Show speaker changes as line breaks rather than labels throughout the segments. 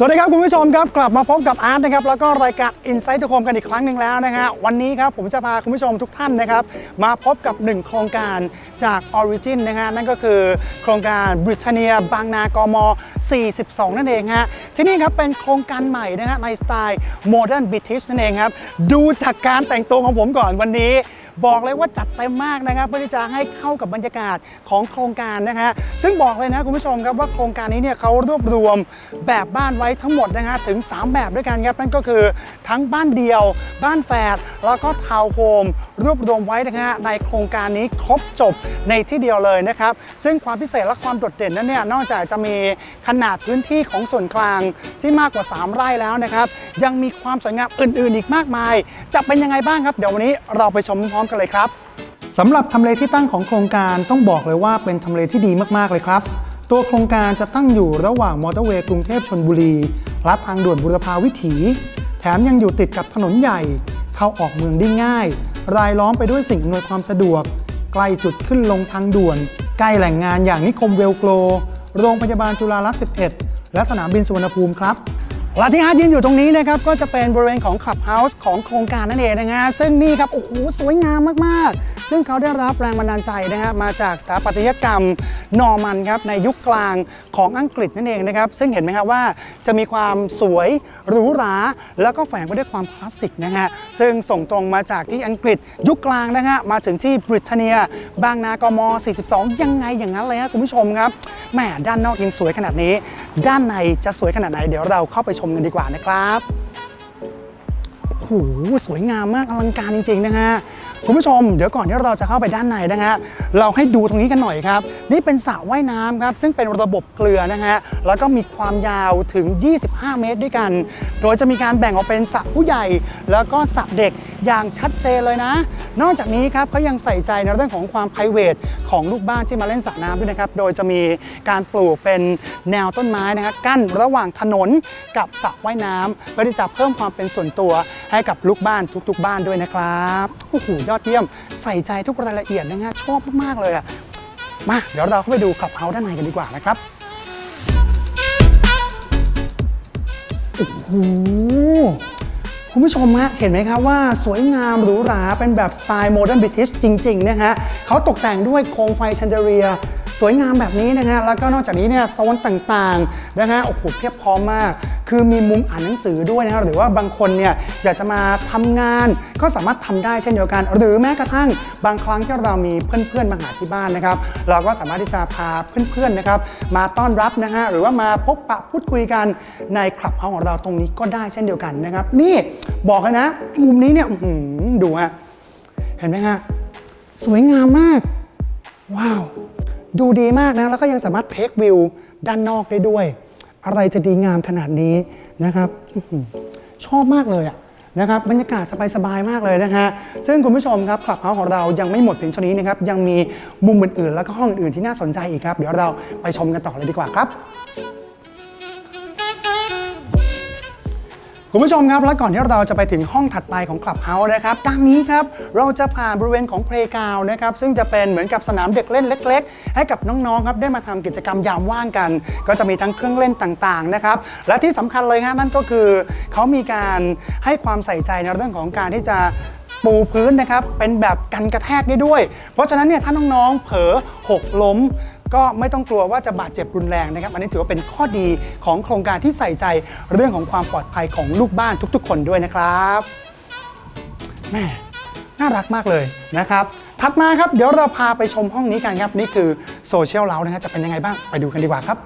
สวัสดีครับคุณผู้ชมครับกลับมาพบกับอาร์ตนะครับแล้วก็รายการ Insight ทุกคมกันอีกครั้งหนึ่งแล้วนะฮะวันนี้ครับผมจะพาคุณผู้ชมทุกท่านนะครับมาพบกับหนึ่งโครงการจาก Origin นะฮะนั่นก็คือโครงการ Britannia บางนากม 42 นั่นเองฮะที่นี่ครับเป็นโครงการใหม่นะฮะในสไตล์ Modern British นั่นเองครับดูจากการแต่งตัวของผมก่อนวันนี้ บอกเลยว่าจัดเต็มมากนะครับเพื่อที่จะให้เข้ากับบรรยากาศของโครงการนะฮะซึ่งบอกเลยนะคุณผู้ชมครับว่าโครงการนี้เนี่ยเขารวบรวมแบบบ้านไว้ทั้งหมดนะฮะถึง 3 แบบด้วยกันครับนั่นก็คือทั้งบ้านเดียว บ้านแฝดแล้วก็ทาวน์โฮมรวบรวมไว้นะฮะในโครงการนี้ครบจบในที่เดียวเลยนะครับซึ่งความพิเศษและความโดดเด่นนั้นเนี่ยนอกจากจะมีขนาดพื้นที่ของส่วนกลางที่มากกว่า 3 ไร่แล้วนะครับยังมีความสวยงามอื่น ๆ อีกมากมาย จะเป็นยังไงบ้างครับ เดี๋ยววันนี้เราไปชมพร้อมกันเลยครับสำหรับทำเลที่ตั้งของโครงการต้องบอกเลยว่าเป็นทำเลที่ดีมากๆเลยครับ ตัวโครงการจะตั้งอยู่ระหว่างมอเตอร์เวย์กรุงเทพชนบุรีและทางด่วนบุรพาวิถี แถมยังอยู่ติดกับถนนใหญ่ เข้าออกเมืองได้ง่าย รายล้อมไปด้วยสิ่งอำนวยความสะดวก ใกล้จุดขึ้นลงทางด่วน ใกล้แหล่งงานอย่างนิคมเวลโกลโรงพยาบาลจุฬาลักษณ์11 และสนามบินสุวรรณภูมิครับ และที่อาร์ตยืนอยู่ตรงนี้นะครับก็จะเป็นบริเวณของคลับเฮาส์ของโครงการนั่นเองนะฮะซึ่งนี่ครับโอ้โหสวยงามมากๆ ซึ่งเขาได้รับแรงบันดาลใจนะฮะมาจากสถาปัตยกรรมนอร์มันครับในยุคกลางของอังกฤษนั่นเองนะครับซึ่งเห็นไหมครับว่าจะมีความสวยหรูหราแล้วก็แฝงไปด้วยความคลาสสิกนะฮะซึ่งส่งตรงมาจากที่อังกฤษยุคกลางนะฮะมาถึงที่บริเตเนีย บางนากม 42 ยังไงอย่างนั้นเลยฮะคุณผู้ชมครับแหมด้านนอกยังสวยขนาดนี้ ด้านในจะสวยขนาดไหนเดี๋ยวเราเข้าไปชมกันดีกว่านะครับโหสวยงามมากอลังการจริง ๆ นะฮะคุณผู้ชมเดี๋ยวก่อนที่เราจะเข้าไปด้านในนะฮะเราให้ดูตรงนี้กันหน่อยครับ นี่เป็นสระว่ายน้ำครับ ซึ่งเป็นระบบเกลือนะฮะแล้วก็มีความยาวถึง 25 เมตรด้วยกัน โดยจะมีการแบ่งออกเป็นสระผู้ใหญ่ แล้วก็สระเด็ก อย่างชัดเจนเลยนะ นอกจากนี้ครับเขายังใส่ใจในเรื่องของความ p r i v a t ของลูกบ้านที่มาเล่นสระน้ำด้วยนะครับ โดยจะมีการปลูกเป็นแนวต้นไม้นะครับกั้นระหว่างถนนกับสระว่ายน้ำเพื่อที่จะเพิ่มความเป็นส่วนตัวให้กับลูกบ้านทุกๆ บ้านด้วยนะครับโอ้โหยอดเยี่ยมใส่ใจทุกรายละเอียดนะฮะชอบมากๆเลยอะมาเดี๋ยวเราเข้าไปดูคลับเฮาส์ด้านในกันดีกว่านะครับโอ้โห คุณผู้ชมฮะเห็นไหมครับว่าสวยงามหรูหราเป็นแบบสไตล์โมเดิร์นบริทิชจริงๆนะฮะเขาตกแต่งด้วยโคมไฟแชนเดเรีย สวยงามแบบนี้นะฮะแล้วก็นอกจากนี้เนี่ยโซนต่างๆนะฮะโอ้โหเพียบพร้อมมาก คือมีมุมอ่านหนังสือด้วยนะฮะหรือว่าบางคนเนี่ยอยากจะมาทำงานก็สามารถทำได้เช่นเดียวกัน หรือแม้กระทั่งบางครั้งที่เรามีเพื่อนๆมาหาที่บ้านนะครับ เราก็สามารถที่จะพาเพื่อนๆนะครับมาต้อนรับนะฮะหรือว่ามาพบปะพูดคุยกันในคลับเฮาของเราตรงนี้ก็ได้เช่นเดียวกันนะครับ นี่บอกเลยนะ มุมนี้เนี่ยดูฮะเห็นไหมฮะสวยงามมาก ว้าว ดูดีมากนะ แล้วก็ยังสามารถเทควิวด้านนอกได้ด้วย อะไรจะดีงามขนาดนี้นะครับชอบมากเลยอะนะครับบรรยากาศสบายๆมากเลยนะฮะซึ่งคุณผู้ชมครับคลับเฮาส์ของเรายังไม่หมดเพียงเท่านี้นะครับยังมีมุมอื่นๆ แล้วก็ห้องอื่นๆที่น่าสนใจอีกครับ เดี๋ยวเราไปชมกันต่อเลยดีกว่าครับ คุณผู้ชมครับ และก่อนที่เราจะไปถึงห้องถัดไปของ Clubhouse นะครับดังนี้ครับ เราจะผ่านบริเวณของ Playground นะครับ ซึ่งจะเป็นเหมือนกับสนามเด็กเล่นเล็ก ๆ ให้กับน้องๆครับได้มาทำกิจกรรมยามว่างกัน ก็จะมีทั้งเครื่องเล่นต่างๆนะครับ และที่สำคัญเลยฮะนั่นก็คือ เขามีการให้ความใส่ใจในเรื่องของการที่จะปูพื้นนะครับเป็นแบบกันกระแทกได้ด้วย เพราะฉะนั้นเนี่ยถ้าน้องๆเผลอหกล้ม ก็ไม่ต้องกลัวว่าจะบาดเจ็บรุนแรงนะครับ อันนี้ถือว่าเป็นข้อดีของโครงการที่ใส่ใจเรื่องของความปลอดภัยของลูกบ้านทุกๆ คนด้วยนะครับแม่น่ารักมากเลยนะครับ ถัดมาครับเดี๋ยวเราพาไปชมห้องนี้กันครับ นี่คือโซเชียลเรานะฮะจะเป็นยังไงบ้างไปดูกันดีกว่าครับ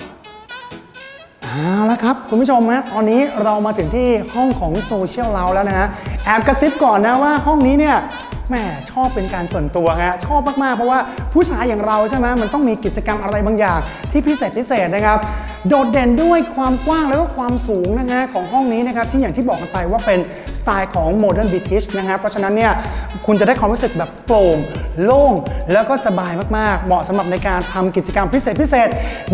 เอาละครับ คุณผู้ชมฮะตอนนี้เรามาถึงที่ห้องของโซเชียลเราแล้วนะฮะแอบกระซิบก่อนนะว่าห้องนี้เนี่ย แหมชอบเป็นการส่วนตัวฮะชอบมากๆเพราะว่าผู้ชายอย่างเราใช่ไหมมันต้องมีกิจกรรมอะไรบางอย่าง ที่พิเศษพิเศษนะครับ โดดเด่นด้วยความกว้างแล้วก็ความสูงนะฮะของห้องนี้นะครับที่อย่างที่บอกกันไปว่าเป็นสไตล์ของ Modern British นะครับเพราะฉะนั้นเนี่ยคุณจะได้ความรู้สึกแบบโปร่งโล่งแล้วก็สบายมากๆ เหมาะสำหรับในการทำกิจกรรมพิเศษพิเศษ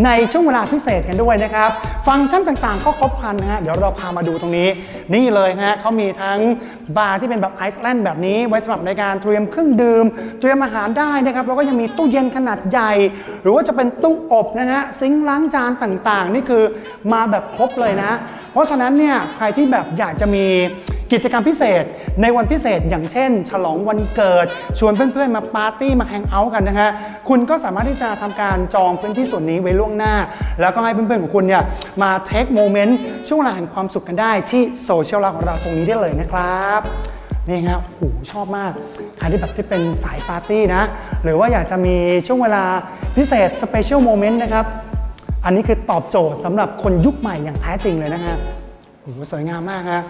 ในช่วงเวลาพิเศษกันด้วยนะครับ ฟังก์ชันต่างๆ ก็ครบครันนะฮะเดี๋ยวเราพามาดูตรงนี้ นี่เลยฮะเขามีทั้งบาร์ที่เป็นแบบไอซ์แลนด์แบบนี้ไว้สำหรับในการเตรียมเครื่องดื่ม เตรียมอาหารได้นะครับแล้วก็ยังมีตู้เย็นขนาดใหญ่ หรือว่าจะเป็นตู้อบนะฮะซิงค์ล้างจานต่างๆ นี่คือมาแบบครบเลยนะ เพราะฉะนั้นเนี่ยใครที่แบบอยากจะมีกิจกรรมพิเศษในวันพิเศษอย่างเช่น ฉลองวันเกิด ชวนเพื่อนๆ มาปาร์ตี้มาแฮงเอาท์กันนะฮะคุณก็สามารถที่จะทำการจองพื้นที่ส่วนนี้ไว้ล่วงหน้า แล้วก็ให้เพื่อนๆ ของคุณเนี่ยมาเทคโมเมนต์ช่วงเวลาแห่งความสุขกันได้ที่โซเชียลของเราตรงนี้ได้เลยนะครับ นี่ครับโหชอบมาก ใครที่แบบที่เป็นสายปาร์ตี้นะ หรือว่าอยากจะมีช่วงเวลาพิเศษสเปเชียลโมเมนต์นะครับ อันนี้คือตอบโจทย์สำหรับคนยุคใหม่อย่างแท้จริงเลยนะฮะโอ้โหสวยงามมากฮะ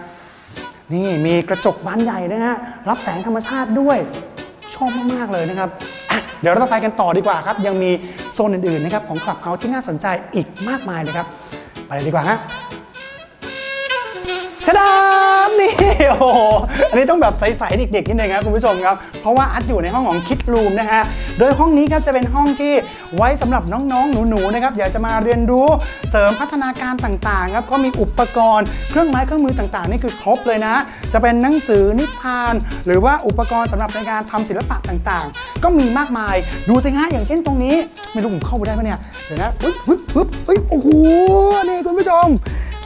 นี่มีกระจกบานใหญ่นะฮะรับแสงธรรมชาติด้วยชอบมาก ๆ เลยนะครับเดี๋ยวเราไปกันต่อดีกว่าครับ ยังมีโซนอื่น ๆ นะครับ ของคลับเฮาส์ที่น่าสนใจอีกมากมายเลยครับ ไปเลยดีกว่าฮะชะดา นี่โอ้โหอันนี้ต้องแบบใสๆเด็กๆนิดนึงครับคุณผู้ชมครับ เพราะว่าอัดอยู่ในห้องของคิดรูมนะฮะ โดยห้องนี้ครับจะเป็นห้องที่ไว้สำหรับน้องๆ หนูๆนะครับอยากจะมาเรียนรู้เสริมพัฒนาการต่างๆครับก็มีอุปกรณ์เครื่องไม้เครื่องมือต่างๆ นี่คือครบเลยนะ จะเป็นหนังสือนิทาน หรือว่าอุปกรณ์สำหรับในการทำศิลปะต่างๆ ก็มีมากมายดูสิฮะอย่างเช่นตรงนี้ ไม่รู้ผมเข้าไปได้ปะเนี่ยเดี๋ยวนะปึ๊บปึ๊บปึ๊บปึ๊บโอ้โหนี่คุณผู้ชม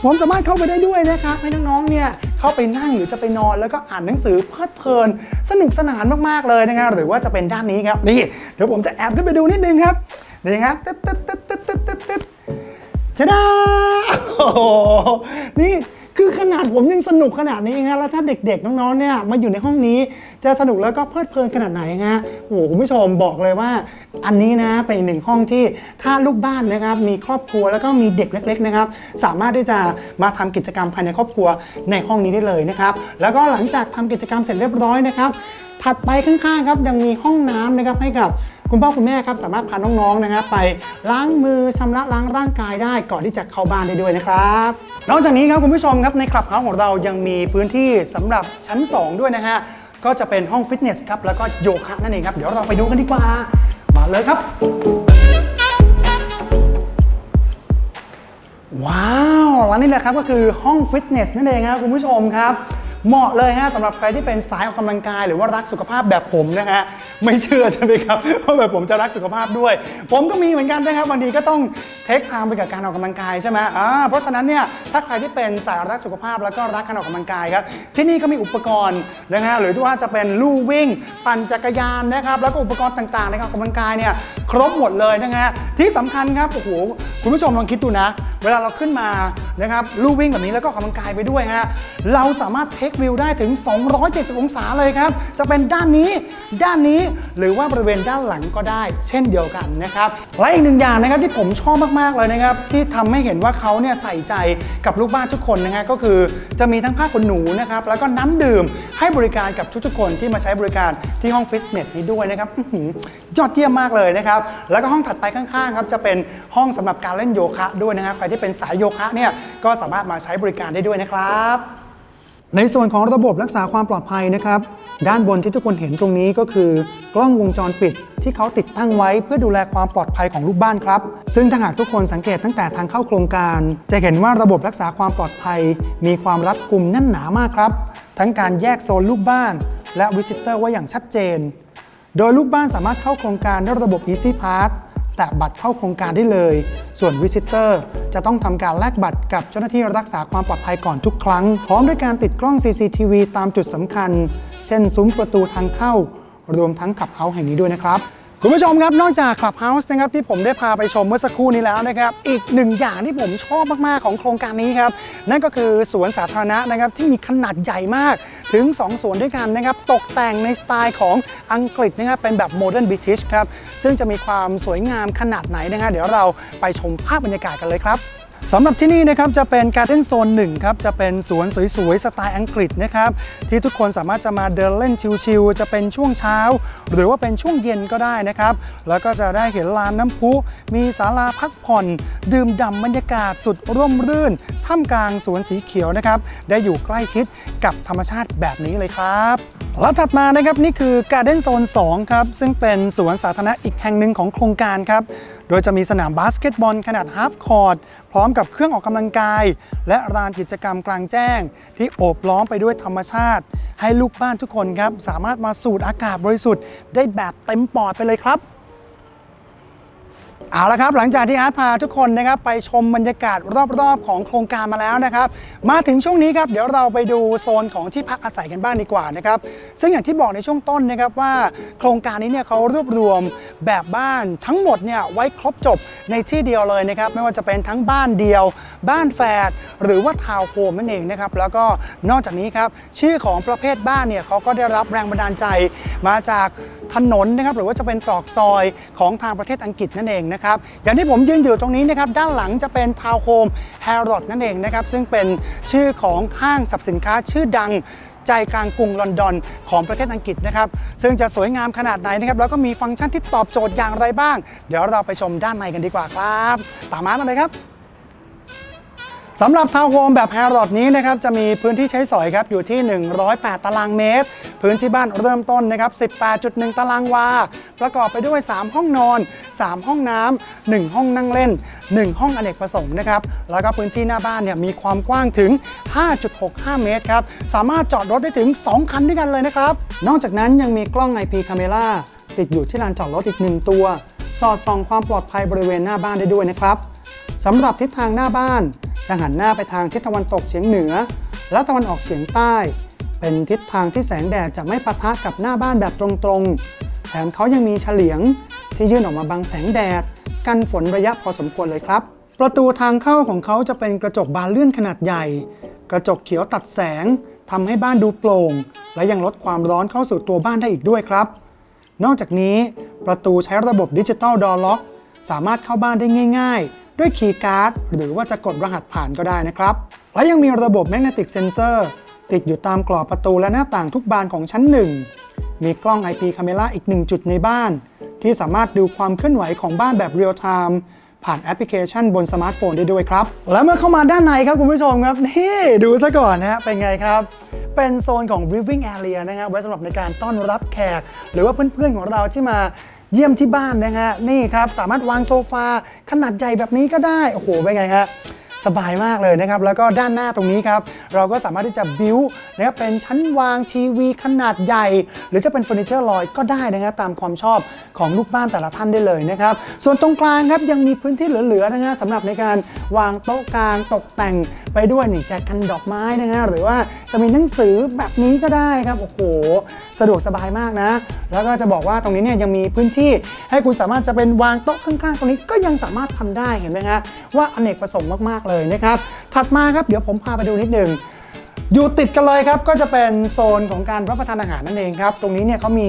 ผมสามารถเข้าไปได้ด้วยนะครับให้น้องๆ เนี่ย เข้าไปนั่งหรือจะไปนอนแล้วก็อ่านหนังสือเพลิดเพลิน สนุกสนานมากๆเลยนะครับหรือว่าจะเป็นด้านนี้ครับนี่เดี๋ยวผมจะแอบขึ้นไปดูนิดนึงครับนี่ครับตึ๊ดตึ๊ดตึ๊ดตึ๊ดตึ๊ดตึ๊ดตึ๊ดชะดาโอ้โหนี่ คือขนาดผมยังสนุกขนาดนี้ฮะแล้วถ้าเด็กๆน้องๆเนี่ยมาอยู่ในห้องนี้ จะสนุกแล้วก็เพลิดเพลินขนาดไหนฮะโอ้โหคุณผู้ชมบอกเลยว่า อันนี้นะเป็นหนึ่งห้องที่ถ้าลูกบ้านนะครับมีครอบครัวแล้วก็มีเด็กเล็กๆนะครับสามารถที่จะมาทำกิจกรรมภายในครอบครัวในห้องนี้ได้เลยนะครับแล้วก็หลังจากทำกิจกรรมเสร็จเรียบร้อยนะครับถัดไปข้างๆครับยังมีห้องน้ำนะครับให้กับ คุณพ่อคุณแม่ครับสามารถพาน้องๆนะครับไปล้างมือชำระล้างร่างกายได้ก่อนที่จะเข้าบ้านได้ด้วยนะครับนอกจากนี้ครับคุณผู้ชมครับในคลับเฮาส์ของเรายังมีพื้นที่สำหรับชั้น 2 ด้วยนะฮะก็จะเป็นห้องฟิตเนสครับแล้วก็โยคะนั่นเองครับเดี๋ยวเราไปดูกันดีกว่า มาเลยครับ ว้าวและนี่แหละครับก็คือห้องฟิตเนสนั่นเองครับคุณผู้ชมครับ เหมาะเลยฮะสำหรับใครที่เป็นสายออกกำลังกาย หรือว่ารักสุขภาพแบบผมนะฮะไม่เชื่อใช่ไหมครับว่าแบบผมจะรักสุขภาพด้วย ผมก็มีเหมือนกันนะครับบางทีก็ต้องเทคไทม์ไปกับการออกกำลังกายใช่ไหมอ่าเพราะฉะนั้นเนี่ยถ้าใครที่เป็นสายรักสุขภาพแล้วก็รักการออกกำลังกายครับที่นี่ก็มีอุปกรณ์นะฮะหรือว่าจะเป็นลู่วิ่ง ปั่นจักรยานนะครับแล้วก็อุปกรณ์ต่างๆในการออกกำลังกายเนี่ยครบหมดเลยนะฮะที่สำคัญครับโอ้โหคุณผู้ชมลองคิดดูนะ เวลาเราขึ้นมานะครับลู่วิ่งแบบนี้แล้วก็ออกกำลังกายไปด้วยฮะเราสามารถเทควิวได้ถึง 270 องศาเลยครับ จะเป็นด้านนี้ ด้านนี้หรือว่าบริเวณด้านหลังก็ได้ เช่นเดียวกันนะครับและอีกหนึ่งอย่างนะครับที่ผมชอบมากๆเลยนะครับที่ทำให้เห็นว่าเขาเนี่ยใส่ใจกับลูกบ้านทุกคนนะฮะก็คือจะมีทั้งผ้าขนหนูนะครับแล้วก็น้ำดื่มให้บริการกับทุกๆคนที่มาใช้บริการที่ห้องฟิตเนสนี้ด้วยนะครับหือยอดเยี่ยมมากเลยนะครับแล้วก็ห้องถัดไปข้างๆครับจะเป็นห้องสำหรับการเล่นโยคะด้วยนะครับใครที่เป็นสายโยคะเนี่ยก็สามารถมาใช้บริการได้ด้วยนะครับ ในส่วนของระบบรักษาความปลอดภัยนะครับ ด้านบนที่ทุกคนเห็นตรงนี้ก็คือกล้องวงจรปิด ที่เขาติดตั้งไว้เพื่อดูแลความปลอดภัยของลูกบ้านครับ ซึ่งถ้าหากทุกคนสังเกตตั้งแต่ทางเข้าโครงการ จะเห็นว่าระบบรักษาความปลอดภัย มีความรัดกุมแน่นหนามากครับ ทั้งการแยกโซนลูกบ้าน และวิสิเตอร์ไว้อย่างชัดเจน โดยลูกบ้านสามารถเข้าโครงการด้วยระบบ Easy Pass แตะบัตรเข้าโครงการได้เลย ส่วนวิสิเตอร์จะต้องทำการแลกบัตรกับเจ้าหน้าที่รักษาความปลอดภัยก่อนทุกครั้ง พร้อมด้วยการติดกล้อง CCTV ตามจุดสำคัญ เช่นซุ้มประตูทางเข้ารวมทั้งขับเฮาส์แห่งนี้ด้วยนะครับ คุณผู้ชมครับนอกจากคลับเฮาส์นะครับที่ผมได้พาไปชมเมื่อสักครู่นี้แล้วนะครับอีกหนึ่งอย่างที่ผมชอบมากๆของโครงการนี้ครับนั่นก็คือสวนสาธารณะนะครับที่มีขนาดใหญ่มากถึง 2 สวนด้วยกันนะครับตกแต่งในสไตล์ของอังกฤษนะครับเป็นแบบโมเดิร์นบิทิชครับซึ่งจะมีความสวยงามขนาดไหนนะฮะเดี๋ยวเราไปชมภาพบรรยากาศกันเลยครับ สำหรับที่นี่นะครับจะเป็นการ์เด้นโซนหนึ่งครับจะเป็นสวนสวยๆ สไตล์อังกฤษนะครับที่ทุกคนสามารถจะมาเดินเล่นชิลๆจะเป็นช่วงเช้า หรือว่าเป็นช่วงเย็นก็ได้นะครับแล้วก็จะได้เห็นลานน้ำพุ มีศาลาพักผ่อน ดื่มด่ำบรรยากาศสุดร่มรื่นท่ามกลางสวนสีเขียวนะครับได้อยู่ใกล้ชิดกับธรรมชาติแบบนี้เลยครับแล้วถัดมานะครับนี่คือ Garden Zone 2ครับซึ่งเป็นสวนสาธารณะอีกแห่งหนึ่งของโครงการครับโดยจะมีสนามบาสเกตบอลขนาดฮาฟคอร์ต พร้อมกับเครื่องออกกำลังกาย และลานกิจกรรมกลางแจ้ง ที่โอบล้อมไปด้วยธรรมชาติ ให้ลูกบ้านทุกคนครับสามารถมาสูดอากาศบริสุทธิ์ได้แบบเต็มปอดไปเลยครับ เอาละครับหลังจากที่อาร์ตพาทุกคนนะครับไปชมบรรยากาศรอบๆ ของโครงการมาแล้วนะครับ มาถึงช่วงนี้ครับเดี๋ยวเราไปดูโซนของที่พักอาศัยกันบ้างดีกว่านะครับซึ่งอย่างที่บอกในช่วงต้นนะครับว่า โครงการนี้เนี่ยเขารวบรวมแบบบ้านทั้งหมดเนี่ยไว้ครบจบในที่เดียวเลยนะครับไม่ว่าจะเป็นทั้งบ้านเดียว บ้านแฝดหรือว่าทาวน์โฮมนั่นเองนะครับแล้วก็นอกจากนี้ครับชื่อของประเภทบ้านเนี่ยเขาก็ได้รับแรงบันดาลใจมาจากถนนนะครับหรือว่าจะเป็นตรอกซอยของทางประเทศอังกฤษนั่นเองนะครับอย่างที่ผมยืนอยู่ตรงนี้นะครับด้านหลังจะเป็นทาวน์โฮมแฮร์รอดนั่นเองนะครับซึ่งเป็นชื่อของห้างสรรพสินค้าชื่อดังใจกลางกรุงลอนดอนของประเทศอังกฤษนะครับ ซึ่งจะสวยงามขนาดไหนนะครับ แล้วก็มีฟังก์ชันที่ตอบโจทย์อย่างไรบ้าง เดี๋ยวเราไปชมด้านในกันดีกว่าครับ ตามมามาเลยครับ สำหรับทาวน์โฮมแบบแฮร์รอดนี้นะครับจะมีพื้นที่ใช้สอยครับอยู่ที่ 108 ตารางเมตร พื้นที่บ้านเริ่มต้นนะครับ 18.1 ตารางวา ประกอบไปด้วย 3 ห้องนอน 3 ห้องน้ำ 1 ห้องนั่งเล่น 1 ห้องอเนกประสงค์นะครับ แล้วก็พื้นที่หน้าบ้านเนี่ยมีความกว้างถึง 5.65 เมตรครับ สามารถจอดรถได้ถึง 2 คันด้วยกันเลยนะครับ นอกจากนั้นยังมีกล้อง IP Camera ติดอยู่ที่ลานจอดรถอีก 1 ตัว สอดส่องความปลอดภัยบริเวณหน้าบ้านได้ด้วยนะครับ สำหรับทิศทางหน้าบ้าน จะหันหน้าไปทางทิศตะวันตกเฉียงเหนือ และตะวันออกเฉียงใต้ เป็นทิศทางที่แสงแดดจะไม่ปะทะกับหน้าบ้านแบบตรงๆ แถมเขายังมีเฉลียง ที่ยื่นออกมาบังแสงแดด กันฝนระยะพอสมควรเลยครับ ประตูทางเข้าของเขาจะเป็นกระจกบานเลื่อนขนาดใหญ่ กระจกเขียวตัดแสงทำให้บ้านดูโปร่ง และยังลดความร้อนเข้าสู่ตัวบ้านได้อีกด้วยครับ นอกจากนี้ประตูใช้ระบบดิจิตอลดอล็อก สามารถเข้าบ้านได้ง่าย ๆ ด้วยคีย์การ์ดหรือว่าจะกดรหัสผ่านก็ได้นะครับ และยังมีระบบแมกเนติกเซนเซอร์ติดอยู่ตามกรอบประตูและหน้าต่างทุกบานของชั้นหนึ่งมีกล้อง IP Camera อีกหนึ่งจุดในบ้าน ที่สามารถดูความเคลื่อนไหวของบ้านแบบเรียลไทม์ผ่านแอปพลิเคชันบนสมาร์ทโฟนได้ด้วยครับ และเมื่อเข้ามาด้านในครับคุณผู้ชมครับ นี่ดูซะก่อนนะฮะเป็นไงครับ เป็นโซนของ viewing area นะฮะไว้สำหรับในการต้อนรับแขก หรือว่าเพื่อนๆของเราที่มา เยี่ยมที่บ้านนะฮะนี่ครับสามารถวางโซฟาขนาดใหญ่แบบนี้ก็ได้โอ้โหเป็นไงฮะ สบายมากเลยนะครับ แล้วก็ด้านหน้าตรงนี้ครับ เราก็สามารถที่จะบิวนะครับเป็นชั้นวางทีวีขนาดใหญ่ หรือจะเป็นเฟอร์นิเจอร์ลอยก็ได้นะครับตามความชอบของลูกบ้านแต่ละท่านได้เลยนะครับ ส่วนตรงกลางครับยังมีพื้นที่เหลือๆนะฮะสำหรับในการวางโต๊ะกลางตกแต่งไปด้วยนี่แจกันดอกไม้นะฮะหรือว่าจะมีหนังสือแบบนี้ก็ได้ครับโอ้โหสะดวกสบายมากนะ แล้วก็จะบอกว่าตรงนี้เนี่ยยังมีพื้นที่ให้คุณสามารถจะเป็นวางโต๊ะข้างๆตรงนี้ก็ยังสามารถทำได้เห็นไหมฮะว่าอเนกประสงค์มากๆเลยนะครับ ถัดมาครับเดี๋ยวผมพาไปดูนิดหนึ่งอยู่ติดกันเลยครับก็จะเป็นโซนของการรับประทานอาหารนั่นเองครับ ตรงนี้เนี่ยเขามี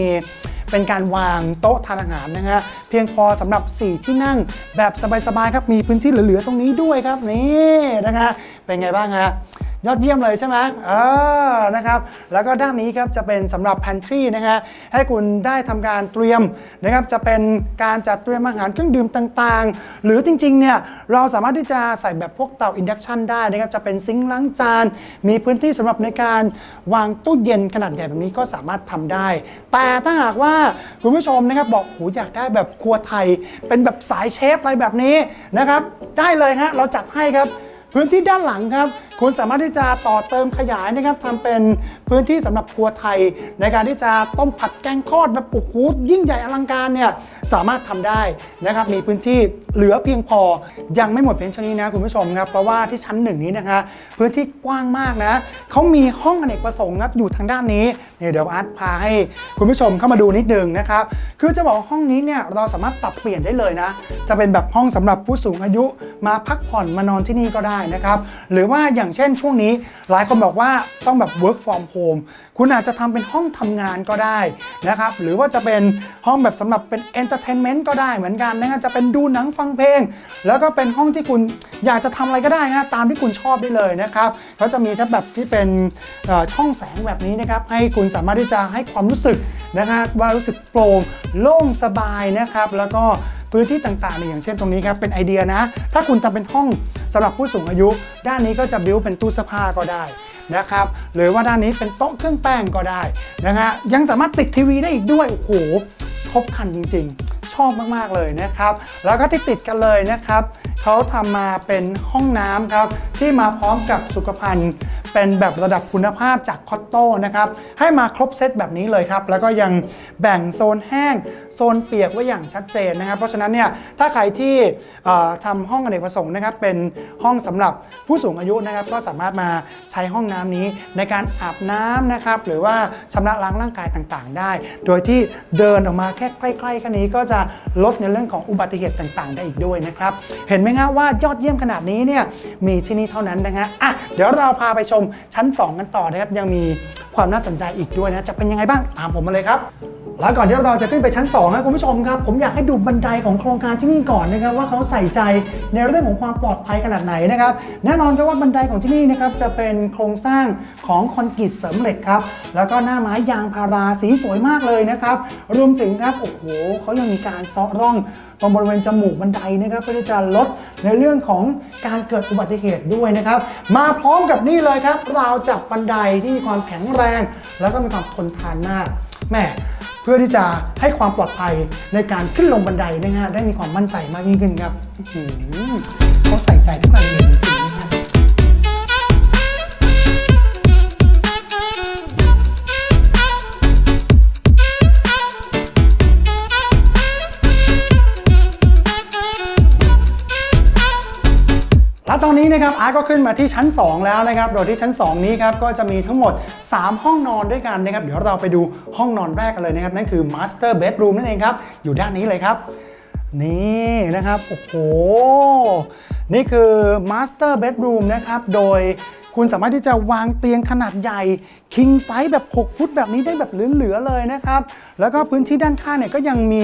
เป็นการวางโต๊ะทานอาหารนะฮะเพียงพอสำหรับ 4 ที่นั่งแบบสบายๆครับมีพื้นที่เหลือๆตรงนี้ด้วยครับนี่นะฮะเป็นไงบ้างฮะ ยอดเยี่ยมเลยใช่ไหมเออนะครับ แล้วก็ด้านนี้ครับจะเป็นสำหรับ pantry นะฮะให้คุณได้ทำการเตรียมนะครับจะเป็นการจัดเตรียมอาหารเครื่องดื่มต่างๆ หรือจริงๆเนี่ยเราสามารถที่จะใส่แบบพวกเตา induction ได้นะครับจะเป็นซิงค์ล้างจาน มีพื้นที่สำหรับในการวางตู้เย็นขนาดใหญ่แบบนี้ก็สามารถทำได้ แต่ถ้าหากว่าคุณผู้ชมนะครับบอกโหอยากได้แบบครัวไทย เป็นแบบสายเชฟอะไรแบบนี้นะครับได้เลยฮะเราจัดให้ครับพื้นที่ด้านหลังครับคุณสามารถที่จะต่อเติมขยายนะครับทำเป็นพื้นที่สำหรับครัวไทย ในการที่จะต้มผัดแกงทอดแบบโอ้โหยิ่งใหญ่อลังการเนี่ยสามารถทำได้นะครับมีพื้นที่เหลือเพียงพอยังไม่หมดเพียงเท่านี้นะคุณผู้ชมครับเพราะว่าที่ชั้นหนึ่งนี้นะคะพื้นที่กว้างมากนะเขามีห้องอเนกประสงค์ครับอยู่ทางด้านนี้เนี่ยเดี๋ยวอาร์ตพาให้คุณผู้ชมเข้ามาดูนิดนึงนะครับคือจะบอกห้องนี้เนี่ยเราสามารถปรับเปลี่ยนได้เลยนะ จะเป็นแบบห้องสำหรับผู้สูงอายุมาพักผ่อนมานอนที่นี่ก็ได้นะครับหรือว่าอย่างางเช่นช่วงนี้ หลายคนบอกว่าต้องแบบ work from home คุณอาจจะทำเป็นห้องทำงานก็ได้นะครับ หรือว่าจะเป็นห้องแบบสำหรับเป็น entertainment ก็ได้เหมือนกันนะครับจะเป็นดูหนังฟังเพลง แล้วก็เป็นห้องที่คุณอยากจะทำอะไรก็ได้นะตามที่คุณชอบได้เลยนะครับเขาจะมีทั้งแบบที่เป็นช่องแสงแบบนี้นะครับ ให้คุณสามารถที่จะให้ความรู้สึกนะครับว่ารู้สึกโปร่งโล่งสบายนะครับ แล้วก็ พื้นที่ต่างๆเนี่ยอย่างเช่นตรงนี้ครับเป็นไอเดียนะ ถ้าคุณทำเป็นห้องสำหรับผู้สูงอายุ ด้านนี้ก็จะบิวเป็นตู้เสื้อผ้าก็ได้นะครับหรือว่าด้านนี้เป็นโต๊ะเครื่องแป้งก็ได้นะฮะยังสามารถติดทีวีได้อีกด้วยโอ้โหครบคันจริง ๆ ชอบมากๆเลยนะครับ แล้วก็ที่ติดกันเลยนะครับเขาทำมาเป็นห้องน้ำครับที่มาพร้อมกับสุขภัณฑ์ เป็นแบบระดับคุณภาพจากคอตโต้นะครับให้มาครบเซตแบบนี้เลยครับ แล้วก็ยังแบ่งโซนแห้ง โซนเปียกไว้อย่างชัดเจนนะครับ เพราะฉะนั้นเนี่ยถ้าใครที่เอ่อทำห้องอเนกประสงค์นะครับเป็นห้องสำหรับผู้สูงอายุนะครับก็สามารถมาใช้ห้องน้ำนี้ในการอาบน้ำนะครับหรือว่าชำระล้างร่างกายต่างๆ ได้ โดยที่เดินออกมาแค่ใกล้ๆแค่นี้ก็จะลดในเรื่องของอุบัติเหตุต่างๆ ได้อีกด้วยนะครับ เห็นไหมครับว่ายอดเยี่ยมขนาดนี้เนี่ยมีที่นี่เท่านั้นนะฮะอะเดี๋ยวเราพาไปชมชั้น 2 กันต่อนะครับยังมีความน่าสนใจอีกด้วยนะจะเป็นยังไงบ้างตามผมมาเลยครับแล้วก่อนที่เราจะขึ้นไปชั้น2นะคุณผู้ชมครับ ผมอยากให้ดูบันไดของโครงการที่นี่ก่อนนะครับว่าเขาใส่ใจในเรื่องของความปลอดภัยขนาดไหนนะครับแน่นอนครับว่าบันไดของที่นี่นะครับจะเป็นโครงสร้างของคอนกรีตเสริมเหล็กครับแล้วก็หน้าไม้ยางพาราสีสวยมากเลยนะครับรวมถึงครับโอ้โหเขายังมีการเซาะร่อง ตรงบริเวณจมูกบันไดนะครับเพื่อที่จะลดในเรื่องของการเกิดอุบัติเหตุด้วยนะครับ มาพร้อมกับนี่เลยครับราวจับบันไดที่มีความแข็งแรง แล้วก็มีความทนทานมากแม่เพื่อที่จะให้ความปลอดภัยในการขึ้นลงบันไดนะฮะได้มีความมั่นใจมากยิ่งขึ้นครับเขาใส่ใจทุกรายละเอียดจริง นี้นะครับอาร์ตก็ขึ้นมาที่ชั้น 2 แล้วนะครับโดยที่ชั้น 2 นี้ครับก็จะมีทั้งหมด 3 ห้องนอนด้วยกันนะครับเดี๋ยวเราไปดูห้องนอนแรกกันเลยนะครับนั่นคือ Master Bedroom นั่นเองครับอยู่ด้านนี้เลยครับ นี่นะครับโอ้โหนี่คือ Master Bedroom นะครับโดย คุณสามารถที่จะวางเตียงขนาดใหญ่ king size แบบ 6 ฟุตแบบนี้ได้แบบเหลือๆเลยนะครับ แล้วก็พื้นที่ด้านข้างเนี่ยก็ยังมี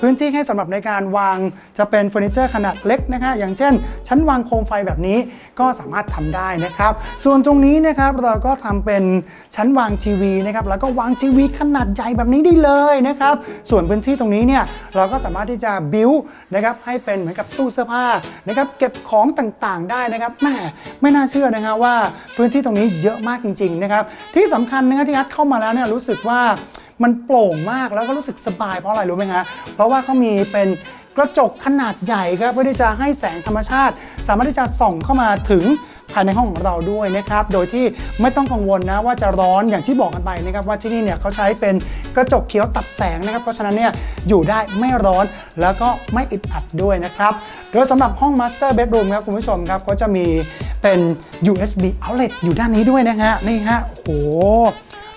พื้นที่ให้สำหรับในการวางจะเป็นเฟอร์นิเจอร์ขนาดเล็กนะคะอย่างเช่น ชั้นวางโคมไฟแบบนี้ก็สามารถทำได้นะครับ ส่วนตรงนี้นะครับเราก็ทำเป็นชั้นวางทีวีนะครับแล้วก็วางทีวีขนาดใหญ่แบบนี้ได้เลยนะครับ ส่วนพื้นที่ตรงนี้เนี่ยเราก็สามารถที่จะบิวนะครับให้เป็นเหมือนกับตู้เสื้อผ้านะครับเก็บของต่างๆได้นะครับแหม่ไม่น่าเชื่อนะครับว่าพื้นที่ตรงนี้เยอะมากจริงๆนะครับที่สำคัญนะที่อัดเข้ามาแล้วเนี่ยรู้สึกว่ามันโปร่งมากแล้วก็รู้สึกสบายเพราะอะไรรู้ไหมฮะเพราะว่าเขามีเป็นกระจกขนาดใหญ่ครับเพื่อที่จะให้แสงธรรมชาติ สามารถที่จะส่องเข้ามาถึง ภายในห้องของเราด้วยนะครับ โดยที่ไม่ต้องกังวลนะว่าจะร้อนอย่างที่บอกกันไปนะครับว่าที่นี่เนี่ยเขาใช้เป็นกระจกเขียวตัดแสงนะครับ เพราะฉะนั้นเนี่ยอยู่ได้ไม่ร้อนแล้วก็ไม่อึดอัดด้วยนะครับ โดยสำหรับห้อง Master Bedroom ครับคุณผู้ชมครับก็จะมีเป็น USB outlet อยู่ด้านนี้ด้วยนะฮะนี่ฮะโอ้โห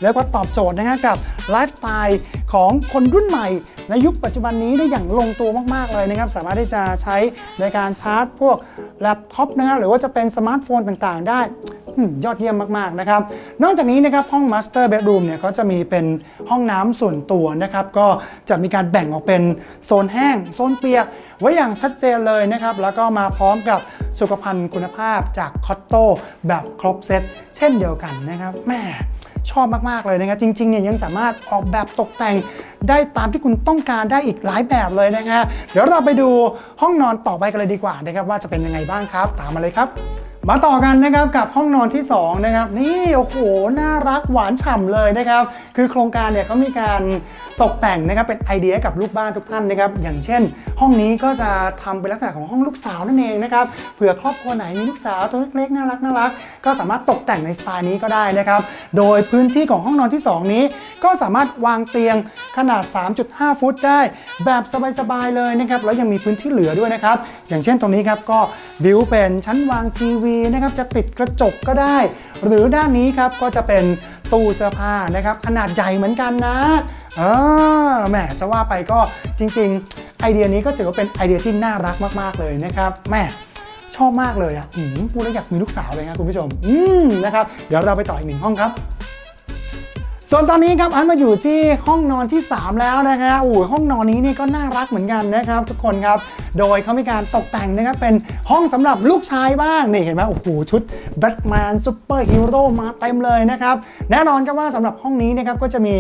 แล้วก็ตอบโจทย์นะฮะกับไลฟ์สไตล์ ของคนรุ่นใหม่ ในยุคปัจจุบันนี้ได้อย่างลงตัวมาก ๆ เลยนะครับ สามารถที่จะใช้ในการชาร์จพวกแล็ปท็อปนะฮะหรือว่าจะเป็นสมาร์ทโฟนต่างๆ ได้ยอดเยี่ยมมากๆนะครับ นอกจากนี้นะครับห้อง Master Bedroom เนี่ยก็จะมีเป็นห้องน้ำส่วนตัวนะครับ ก็จะมีการแบ่งออกเป็นโซนแห้ง โซนเปียก ไว้อย่างชัดเจนเลยนะครับ แล้วก็มาพร้อมกับสุขภัณฑ์คุณภาพจากคอตโต้แบบครบเซตเช่นเดียวกันนะครับแม่ ชอบมากๆเลยนะครับจริงๆเนี่ยยังสามารถออกแบบตกแต่งได้ตามที่คุณต้องการได้อีกหลายแบบเลยนะฮะเดี๋ยวเราไปดูห้องนอนต่อไปกันเลยดีกว่านะครับว่าจะเป็นยังไงบ้างครับ ตามมาเลยครับ มาต่อกันนะครับกับห้องนอนที่2นะครับนี่โอ้โหน่ารักหวานฉ่ำเลยนะครับคือโครงการเนี่ยเขามีการตกแต่งนะครับเป็นไอเดียกับลูกบ้านทุกท่านนะครับอย่างเช่น ห้องนี้ก็จะทำเป็นลักษณะของห้องลูกสาวนั่นเองนะครับเผื่อครอบครัวไหนมีลูกสาวตัวเล็กๆน่ารักน่ารักก็สามารถตกแต่งในสไตล์นี้ก็ได้นะครับโดยพื้นที่ของห้องนอนที่ 2 นี้ ก็สามารถวางเตียงขนาด 3.5 ฟุตได้ แบบสบายๆเลยนะครับแล้วยังมีพื้นที่เหลือด้วยนะครับอย่างเช่นตรงนี้ครับก็บิวเป็นชั้นวางทีวีนะครับจะติดกระจกก็ได้ หรือด้านนี้ครับก็จะเป็นตู้เสื้อผ้านะครับขนาดใหญ่เหมือนกันนะเออแหมจะว่าไปก็จริง ๆ ไอเดียนี้ก็ถือว่าเป็นไอเดียที่น่ารักมากๆเลยนะครับแหมชอบมากเลยอะพูดแล้วอยากมีลูกสาวเลยครับคุณผู้ชม อืมนะครับ เดี๋ยวเราไปต่ออีกหนึ่งห้องครับ ส่วนตอนนี้ครับอันมาอยู่ที่ห้องนอนที่ 3 แล้วนะฮะโอ้ยห้องนอนนี้เนี่ยก็น่ารักเหมือนกันนะครับ ทุกคนครับ โดยเขามีการตกแต่งนะครับเป็นห้องสำหรับลูกชายบ้างนี่เห็นไหมโอ้โหชุดแบทแมนซูเปอร์ฮีโร่มาเต็มเลยนะครับแน่นอนครับว่าสำหรับห้องนี้นะครับก็จะมี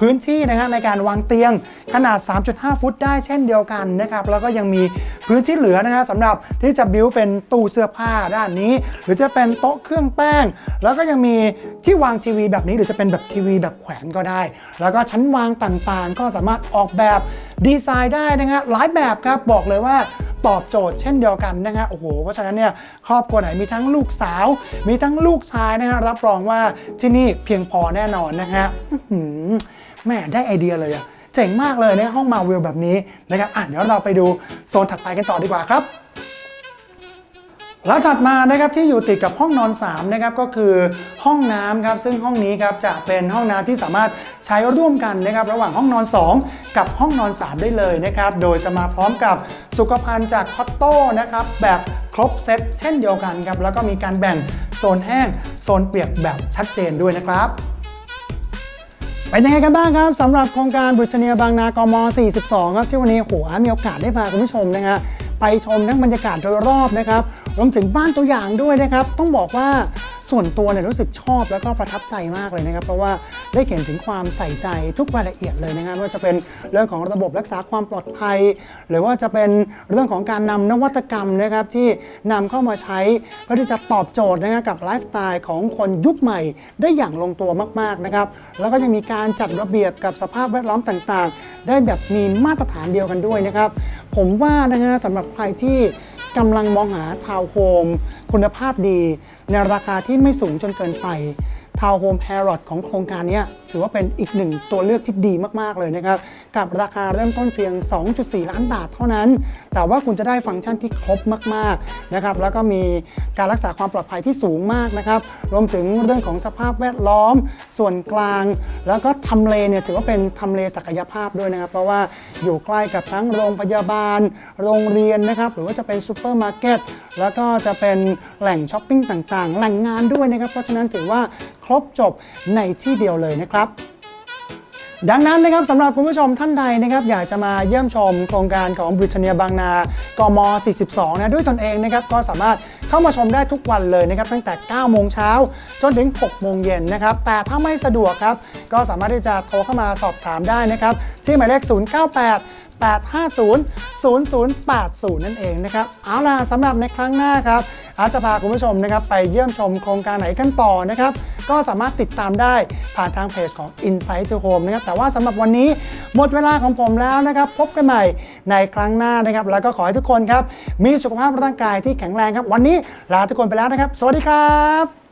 พื้นที่นะครับในการวางเตียงขนาด 3.5 ฟุตได้เช่นเดียวกันนะครับแล้วก็ยังมีพื้นที่เหลือนะฮะสำหรับที่จะบิวเป็นตู้เสื้อผ้าด้านนี้ หรือจะเป็นโต๊ะเครื่องแป้ง แล้วก็ยังมีที่วางทีวีแบบนี้ หรือจะเป็นแบบทีวีแบบแขวนก็ได้ แล้วก็ชั้นวางต่างๆ ก็สามารถออกแบบ ดีไซน์ได้นะฮะหลายแบบครับบอกเลยว่าตอบโจทย์เช่นเดียวกันนะฮะโอ้โหเพราะฉะนั้นเนี่ยครอบครัวไหนมีทั้งลูกสาว มีทั้งลูกชายนะฮะรับรองว่าที่นี่เพียงพอแน่นอนนะฮะแม่ได้ไอเดียเลยอะเจ๋งมากเลยในห้องมาวิลแบบนี้นะครับอะเดี๋ยวเราไปดูโซนถัดไปกันต่อดีกว่าครับ แล้วถัดมานะครับที่อยู่ติดกับห้องนอน3นะครับก็คือห้องน้ำครับซึ่งห้องนี้ครับจะเป็นห้องน้ำที่สามารถใช้ร่วมกันนะครับระหว่างห้องนอน 2 กับห้องนอน 3 ได้เลยนะครับโดยจะมาพร้อมกับสุขภัณฑ์จากคอตโต้นะครับแบบครบเซตเช่นเดียวกันครับแล้วก็มีการแบ่งโซนแห้งโซนเปียกแบบชัดเจนด้วยนะครับเป็นยังไงกันบ้างครับสำหรับโครงการบริเนียบางนากม 42 ครับที่วันนี้โหอามีโอกาสได้พาคุณผู้ชมนะฮะ ไปชมทั้งบรรยากาศโดยรอบนะครับรวมถึงบ้านตัวอย่างด้วยนะครับ ต้องบอกว่า ส่วนตัวเนี่ยรู้สึกชอบแล้วก็ประทับใจมากเลยนะครับ เพราะว่าได้เห็นถึงความใส่ใจทุกรายละเอียดเลยนะครับว่าจะเป็นเรื่องของระบบรักษาความปลอดภัย หรือว่าจะเป็นเรื่องของการนำนวัตกรรมนะครับที่นำเข้ามาใช้เพื่อที่จะตอบโจทย์นะครับกับไลฟ์สไตล์ของคนยุคใหม่ ได้อย่างลงตัวมากๆนะครับแล้วก็ยังมีการจัดระเบียบกับสภาพแวดล้อมต่างๆ ได้แบบมีมาตรฐานเดียวกันด้วยนะครับผมว่านะฮะสำหรับใครที่ กำลังมองหาทาวน์โฮมคุณภาพดี ในราคาที่ไม่สูงจนเกินไป ทาวน์โฮมแฮร์รอดของโครงการนี้ถือว่าเป็นอีกหนึ่งตัวเลือกที่ดีมาก ๆ เลยนะครับ กับราคาเริ่มต้นเพียง 2.4 ล้านบาทเท่านั้น แต่ว่าคุณจะได้ฟังก์ชันที่ครบมาก ๆ นะครับ แล้วก็มีการรักษาความปลอดภัยที่สูงมากนะครับ รวมถึงเรื่องของสภาพแวดล้อม ส่วนกลาง แล้วก็ทำเลเนี่ยถือว่าเป็นทำเลศักยภาพด้วยนะครับ เพราะว่าอยู่ใกล้กับทั้งโรงพยาบาล โรงเรียนนะครับ หรือว่าจะเป็นซูเปอร์มาร์เก็ต แล้วก็จะเป็นแหล่งช้อปปิ้งต่าง ๆ แหล่งงานด้วยนะครับ เพราะฉะนั้นถือว่าครบจบในที่เดียวเลยนะครับดังนั้นนะครับสำหรับคุณผู้ชมท่านใดนะครับอยากจะมาเยี่ยมชมโครงการของบริเนียบางนากม 42 นะด้วยตนเองนะครับก็สามารถเข้ามาชมได้ทุกวันเลยนะครับตั้งแต่ 9 โมงเช้าจนถึง 6 โมงเย็นนะครับแต่ถ้าไม่สะดวกครับก็สามารถที่จะโทรเข้ามาสอบถามได้นะครับที่หมายเลข 098 850 0080 นั่นเองนะครับเอาล่ะสำหรับในครั้งหน้าครับอาจจะพาคุณผู้ชมนะครับไปเยี่ยมชมโครงการไหนกันต่อนะครับก็สามารถติดตามได้ผ่านทางเพจของ Insight to Home นะครับแต่ว่าสำหรับวันนี้หมดเวลาของผมแล้วนะครับพบกันใหม่ในครั้งหน้านะครับ แล้วก็ขอให้ทุกคนครับมีสุขภาพร่างกายที่แข็งแรงครับ วันนี้ลาทุกคนไปแล้วนะครับ สวัสดีครับ